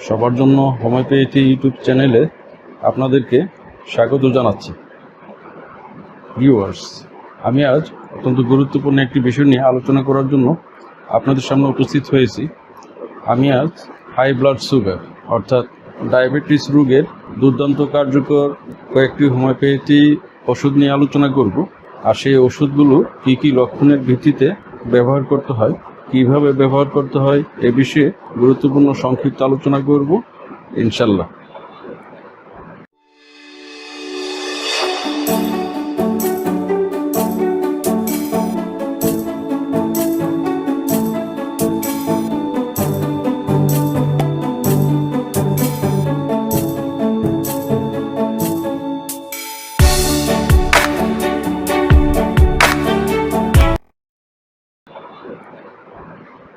সবার জন্য homeopathy YouTube চ্যানেলে আপনাদেরকে স্বাগত জানাচ্ছি। ভিউয়ার্স আমি আজ অত্যন্ত গুরুত্বপূর্ণ একটি বিষয় নিয়ে আলোচনা করার জন্য আপনাদের সামনে উপস্থিত হয়েছি। আমি আজ হাই ব্লাড সুগার অর্থাৎ ডায়াবেটিস রোগের দুর্দান্ত কার্যকর কয়েকটি হোমিওপ্যাথি ওষুধ নিয়ে আলোচনা করব। আর সেই ওষুধগুলো কী কী লক্ষণের ভিত্তিতে ব্যবহার করতে হয় কীভাবে ব্যবহার করতে হয় এ বিষয়ে গুরুত্বপূর্ণ সংক্ষিপ্ত আলোচনা করব ইনশাল্লাহ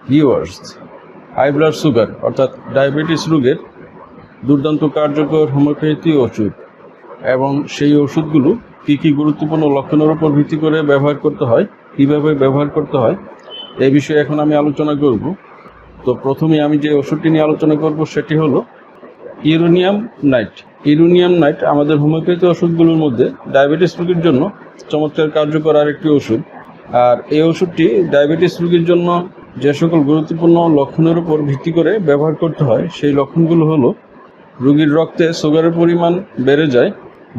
ভিউয়ার্স হাই ব্লাড সুগার অর্থাৎ ডায়াবেটিস রোগের দুর্দান্ত কার্যকর হোমিওপ্যাথি ওষুধ। এবং সেই ওষুধগুলো কী কী গুরুত্বপূর্ণ লক্ষণের উপর ভিত্তি করে ব্যবহার করতে হয়, কীভাবে ব্যবহার করতে হয় এই বিষয়ে এখন আমি আলোচনা করব। তো প্রথমে আমি যে ওষুধটি নিয়ে আলোচনা করব সেটি হলো ইউরোনিয়াম নাইট। ইউরোনিয়াম নাইট আমাদের হোমিওপ্যাথি ওষুধগুলোর মধ্যে ডায়াবেটিস রোগীর জন্য চমৎকার কার্যকর আরেকটি ওষুধ। আর এই ওষুধটি ডায়াবেটিস রোগীর জন্য যে সকল গুরুত্বপূর্ণ লক্ষণের উপর ভিত্তি করে ব্যবহার করতে হয়, সেই লক্ষণগুলো হলো, রোগীর রক্তে সুগারের পরিমাণ বেড়ে যায়,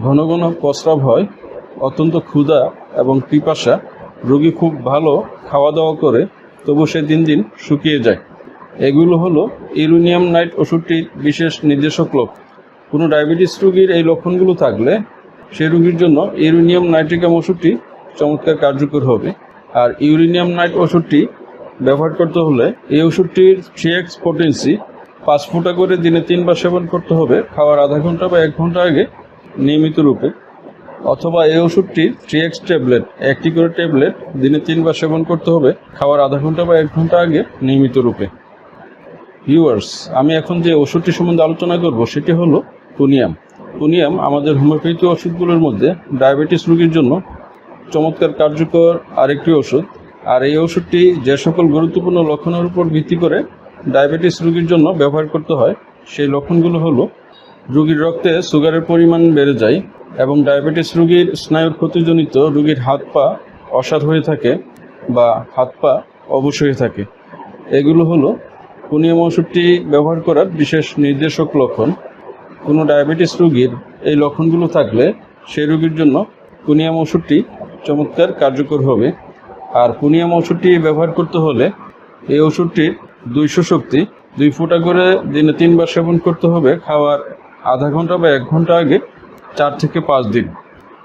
ঘন ঘন প্রস্রাব হয়, অত্যন্ত ক্ষুধা এবং পিপাসা, রোগী খুব ভালো খাওয়া দাওয়া করে, তবু সে দিন দিন শুকিয়ে যায়। এগুলো হলো ইউরেনিয়াম নাইট ওষুধটির বিশেষ নির্দেশক লক্ষ্য কোনো ডায়াবেটিস রোগীর এই লক্ষণগুলো থাকলে সেই রোগীর জন্য ইউরেনিয়াম নাইট্রিকাম ওষুধটি চমৎকার কার্যকর হবে। আর ইউরেনিয়াম নাইট ওষুধটি ব্যবহার করতে হলে এই ওষুধটির থ্রি এক্স পোটেন্সি পাঁচ ফুটা করে দিনে তিনবার সেবন করতে হবে, খাওয়ার আধা ঘণ্টা বা এক ঘণ্টা আগে নিয়মিত রূপে। অথবা এই ওষুধটির থ্রি এক্স ট্যাবলেট একটি করে ট্যাবলেট দিনে তিনবার সেবন করতে হবে, খাওয়ার আধা ঘণ্টা বা এক ঘণ্টা আগে নিয়মিত রূপে। ভিউয়ার্স আমি এখন যে ওষুধটি সম্বন্ধে আলোচনা করব সেটি হলো টুনিয়াম টুনিয়াম আমাদের হোমিওপ্যাথি ওষুধগুলোর মধ্যে ডায়াবেটিস রোগীর জন্য চমৎকার কার্যকর আরেকটি ওষুধ আর এই ওষুধটি যে সকল গুরুত্বপূর্ণ লক্ষণের উপর ভিত্তি করে ডায়াবেটিস রোগীর জন্য ব্যবহার করতে হয়, সেই লক্ষণগুলো হলো, রোগীর রক্তে সুগারের পরিমাণ বেড়ে যায় এবং ডায়াবেটিস রোগীর স্নায়ুর ক্ষতিজনিত রোগীর হাত পা অসাধ হয়ে থাকে বা হাত পা অবশ হয়ে থাকে। এগুলো হলো কুনিয়াম ওষুধটি ব্যবহার করার বিশেষ নির্দেশক লক্ষণ। কোনো ডায়াবেটিস রোগীর এই লক্ষণগুলো থাকলে সেই রোগীর জন্য কুনিয়াম ওষুধটি চমৎকার কার্যকর হবে। আর পুনিয়াম ওষুধটি ব্যবহার করতে হলে এই ওষুধটির দুইশো শক্তি, দুই ফুটা করে দিনে তিনবার সেবন করতে হবে, খাওয়ার আধা ঘণ্টা বা এক ঘণ্টা আগে চার থেকে পাঁচ দিন।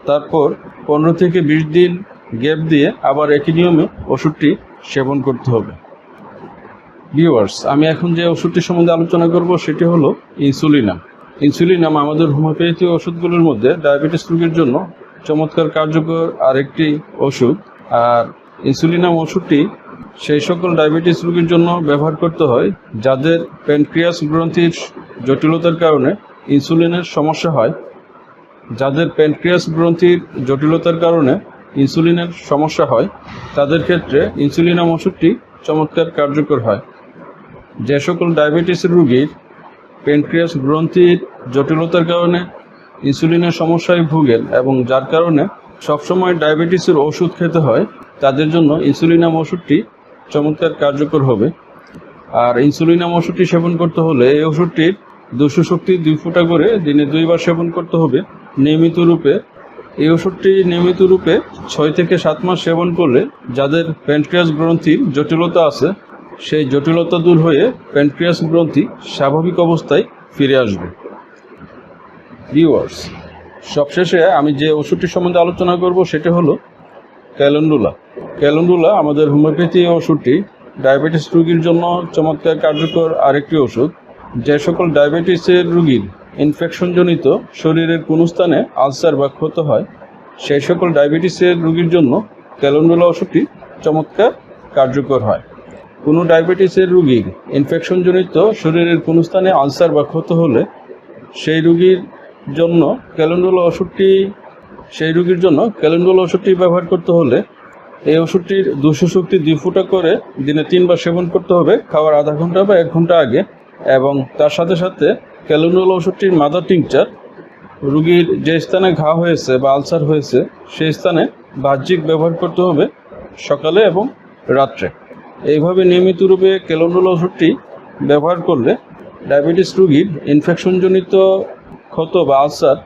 তারপর পনেরো থেকে বিশ দিন গ্যাপ দিয়ে আবার একই নিয়মে ওষুধটি সেবন করতে হবে। ভিউয়ার্স, আমি এখন যে ওষুধটি সম্বন্ধে আলোচনা করব সেটি হলো ইনসুলিনাম। ইনসুলিনাম আমাদের হোমিওপ্যাথি ওষুধগুলোর মধ্যে ডায়াবেটিস রোগীর জন্য চমৎকার কার্যকর আরেকটি ওষুধ, আর ইনসুলিনাম ওষুধটি সেই সকল ডায়াবেটিস রোগীর জন্য ব্যবহার করতে হয়, যাদের প্যানক্রিয়াস গ্রন্থির জটিলতার কারণে ইনসুলিনের সমস্যা হয়। যাদের প্যানক্রিয়াস গ্রন্থির জটিলতার কারণে ইনসুলিনের সমস্যা হয়, তাদের ক্ষেত্রে ইনসুলিনাম ওষুধটি চমৎকার কার্যকর হয়। যে সকল ডায়াবেটিসের রোগীর প্যানক্রিয়াস গ্রন্থির জটিলতার কারণে ইনসুলিনের সমস্যায় ভুগেন এবং যার কারণে সবসময় ডায়াবেটিসের ওষুধ খেতে হয়, তাদের জন্য ইনসুলিনাম ওষুধটি চমৎকার কার্যকর হবে। আর ইনসুলিনাম ওষুধটি সেবন করতে হলে এই ওষুধটির দুশো শক্তি দুই ফুটা করে দিনে দুইবার সেবন করতে হবে নিয়মিত রূপে। এই ওষুধটি নিয়মিত রূপে ছয় থেকে সাত মাস সেবন করলে যাদের প্যানক্রিয়াস গ্রন্থির জটিলতা আছে, সেই জটিলতা দূর হয়ে প্যানক্রিয়াস গ্রন্থি স্বাভাবিক অবস্থায় ফিরে আসবে। ভিউয়ার্স সবশেষে আমি যে ওষুধটি সম্বন্ধে আলোচনা করব, সেটা হলো ক্যালেন্ডুলা। ক্যালেন্ডুলা আমাদের হোমিওপ্যাথি ওষুধটি ডায়াবেটিস রোগীর জন্য চমৎকার কার্যকর আরেকটি ওষুধ। যে সকল ডায়াবেটিসের রোগীর ইনফেকশনজনিত শরীরের কোনো স্থানে আলসার বা ক্ষত হয় সেই সকল ডায়াবেটিসের রোগীর জন্য ক্যালেন্ডুলা ওষুধটি চমৎকার কার্যকর হয়। কোনো ডায়াবেটিসের রোগীর ইনফেকশনজনিত শরীরের কোনো স্থানে আলসার বা ক্ষত হলে সেই রোগীর জন্য ক্যালেন্ডুলা ওষুধটি, সেই রোগীর জন্য ক্যালেন্ডুলা ওষুধটি ব্যবহার করতে হলে এই ওষুধটির দুশো শক্তি দুই ফুটা করে দিনে তিনবার সেবন করতে হবে, খাওয়ার আধা ঘণ্টা বা এক ঘণ্টা আগে। এবং তার সাথে সাথে ক্যালেন্ডুলা ওষুধটির মাদার টিংচার, রুগীর যে স্থানে ঘা হয়েছে বা আলসার হয়েছে, সেই স্থানে বাহ্যিক ব্যবহার করতে হবে সকালে এবং রাত্রে। এইভাবে নিয়মিত রূপে ক্যালেন্ডুলা ওষুধটি ব্যবহার করলে ডায়াবেটিস রোগীর ইনফেকশনজনিত ক্ষত বা আলসার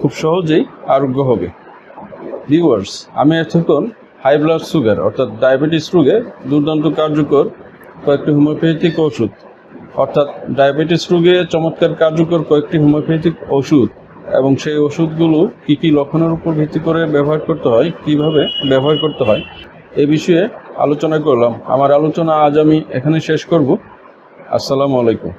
খুব সহজেই আরোগ্য হবে। ভিউয়ার্স আমি এতক্ষণ হাই ব্লাড সুগার অর্থাৎ ডায়াবেটিস রোগে দুর্দান্ত কার্যকর কয়েকটি হোমিওপ্যাথিক ওষুধ, অর্থাৎ ডায়াবেটিস রোগে চমৎকার কার্যকর কয়েকটি হোমিওপ্যাথিক ওষুধ, এবং সেই ওষুধগুলো কী কী লক্ষণের উপর ভিত্তি করে ব্যবহার করতে হয়, কীভাবে ব্যবহার করতে হয়, এ বিষয়ে আলোচনা করলাম। আমার আলোচনা আজ আমি এখানে শেষ করব। আসসালামু আলাইকুম।